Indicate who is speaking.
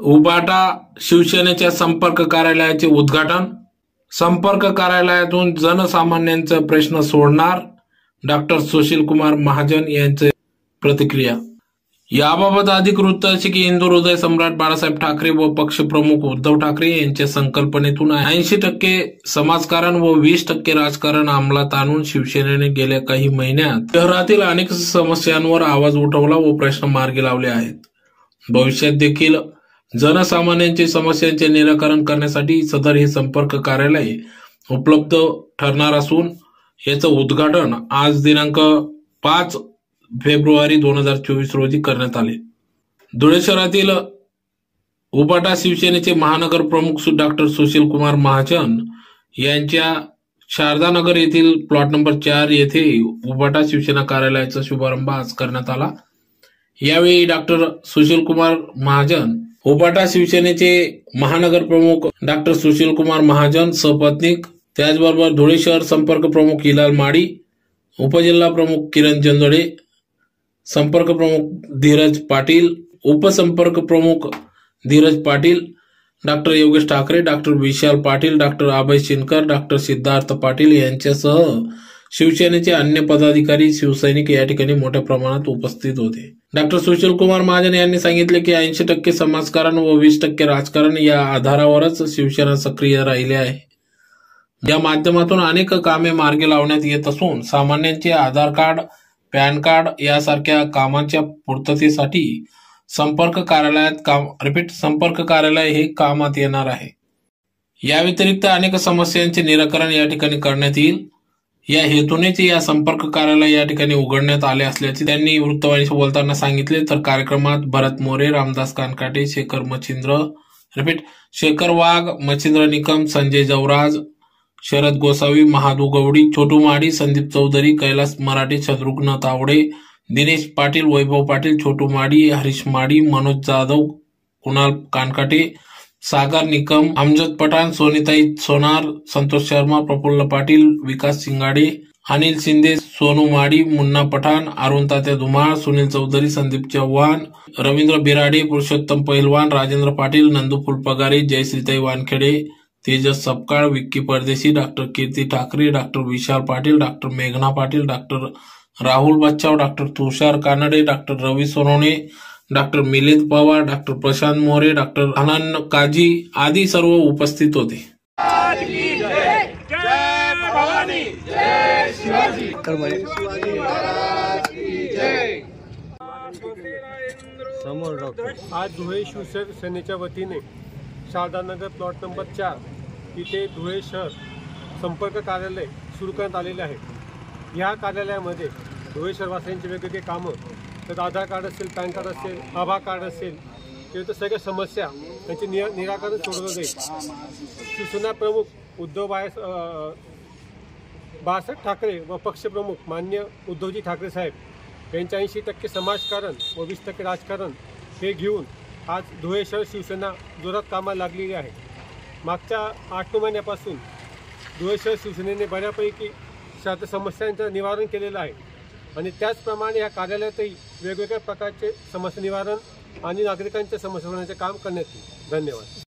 Speaker 1: उबाटा शिवसेनेच्या संपर्क कार्यालयाचे उद्घाटन. संपर्क कार्यालयातून जनसामान्यांचा प्रश्न सोडणार डॉक्टर सुशील कुमार महाजन यांचे प्रतिक्रिया. याबाबत अधिक वृत्त असे की हिंदू हृदय सम्राट बाळासाहेब ठाकरे व पक्षप्रमुख उद्धव ठाकरे यांच्या संकल्पनेतून ऐंशी टक्के समाजकारण व वीस टक्के राजकारण अंमलात आणून शिवसेनेने गेल्या काही महिन्यात शहरातील अनेक समस्यांवर आवाज उठवला व प्रश्न मार्गी लावले आहेत. भविष्यात देखील जनसामान्यांचे समस्यांचे निराकरण करण्यासाठी सदर हे संपर्क कार्यालय उपलब्ध ठरणार असून याचं उद्घाटन आज दिनांक पाच फेब्रुवारी दोन हजार चोवीस रोजी करण्यात आले. धुळे शहरातील उपाटा शिवसेनेचे महानगर प्रमुख डॉक्टर सुशील कुमार महाजन यांच्या शारदानगर येथील प्लॉट नंबर चार येथे उबाटा शिवसेना कार्यालयाचा शुभारंभ आज करण्यात आला. यावेळी डॉक्टर सुशील कुमार महाजन उपाटा शिवसेनेचे महानगर प्रमुख डॉक्टर सुशील कुमार महाजन सपत्नीक त्याचबरोबर धुळे शहर संपर्क प्रमुख हिलाल माडी उपजिल्हा प्रमुख किरण जंजडे संपर्क प्रमुख धीरज पाटील उपसंपर्क प्रमुख Dheeraj Patil doctor Yogesh Thackeray doctor Vishal Patil doctor Abhay Shinkar doctor Siddharth Patil यांच्यासह शिवसेनेचे अन्य पदाधिकारी शिवसैनिक या ठिकाणी मोठ्या प्रमाणात उपस्थित होते. डॉक्टर सुशील कुमार महाजन यांनी सांगितले की ऐंशी टक्के समाजकारण व वीस टक्के राजकारण या आधारावरच शिवसेना सक्रिय राहिली आहे. या माध्यमातून अनेक कामे मार्गी लावण्यात येत असून सामान्यांचे आधार कार्ड पॅन कार्ड यासारख्या कामांच्या पूर्ततेसाठी संपर्क कार्यालयात काम रिपीट संपर्क कार्यालय हे कामात येणार आहे. या व्यतिरिक्त अनेक समस्यांचे निराकरण या ठिकाणी करण्यात येईल. या हेतूनेच या संपर्क कार्यालय या ठिकाणी उघडण्यात आले असल्याचे त्यांनी वृत्तवाहिनीशी बोलताना सांगितले. तर कार्यक्रमात भरत मोरे रामदास कानकाटे शेखर मच्छिंद्र रिपीट शेखर वाघ मच्छिंद्र निकम संजय जवराज शरद गोसावी महादू गवडी छोटू माडी संदीप चौधरी कैलास मराठे शत्रुघ्न तावडे दिनेश पाटील वैभव पाटील छोटू माडी हरीश माडी मनोज जाधव कुणाल कानकाटे सागर निकम अमजद पठाण सोनीताई सोनार संतोष शर्मा प्रफुल्ल पाटील विकास सिंगाडे अनिल शिंदे सोनू माडी मुन्ना पठाण अरुण तात्या धुमाळ सुनील चौधरी संदीप चव्हाण रवींद्र बिराडे पुरुषोत्तम पहिलवान राजेंद्र पाटील नंदू फुलपगारे जयश्रीताई Wankhede Tejas Sapkal Vicky Pardeshi doctor Kirti Thackeray doctor Vishal Patil doctor मेघना Patil doctor Rahul Bachhav doctor Tushar Kanade doctor Ravi Sonawane doctor Milind Pawar doctor Prashant More doctor Anand Kazi आदी सर्व उपस्थित होते.
Speaker 2: समोर doctor.
Speaker 3: आज धुळे शिवसेनेच्या वतीने Shardanagar plot number चार इथे धुळे शहर संपर्क कार्यालय सुरू करण्यात आलेले आहे. ह्या कार्यालयामध्ये धुळे शहरवासियांची वेगवेगळी कामं तर आधार कार्ड असेल पॅन कार्ड असेल आभा कार्ड असेल किंवा सगळ्या समस्या त्यांचे निरा निराकरण सोडवलं जाईल. शिवसेना प्रमुख उद्धव बाय बाळासाहेब ठाकरे व पक्षप्रमुख मान्य उद्धवजी ठाकरे साहेब यांच्या ऐंशी टक्के समाजकारण व वीस टक्के राजकारण हे घेऊन आज धुळे शहर शिवसेना जोरात कामाला लागलेली आहे. मागच्या आठ नऊ महिन्यापासून धुळे शहर शिवसेनेने बऱ्यापैकी शहरातील समस्यांचं निवारण केलेलं आहे. आणि त्याचप्रमाणे या कार्यालयातही वेगवेगळ्या प्रकारचे समस्या निवारण आणि नागरिकांच्या समस्या सोडवण्याचे काम करण्यात येईल. धन्यवाद.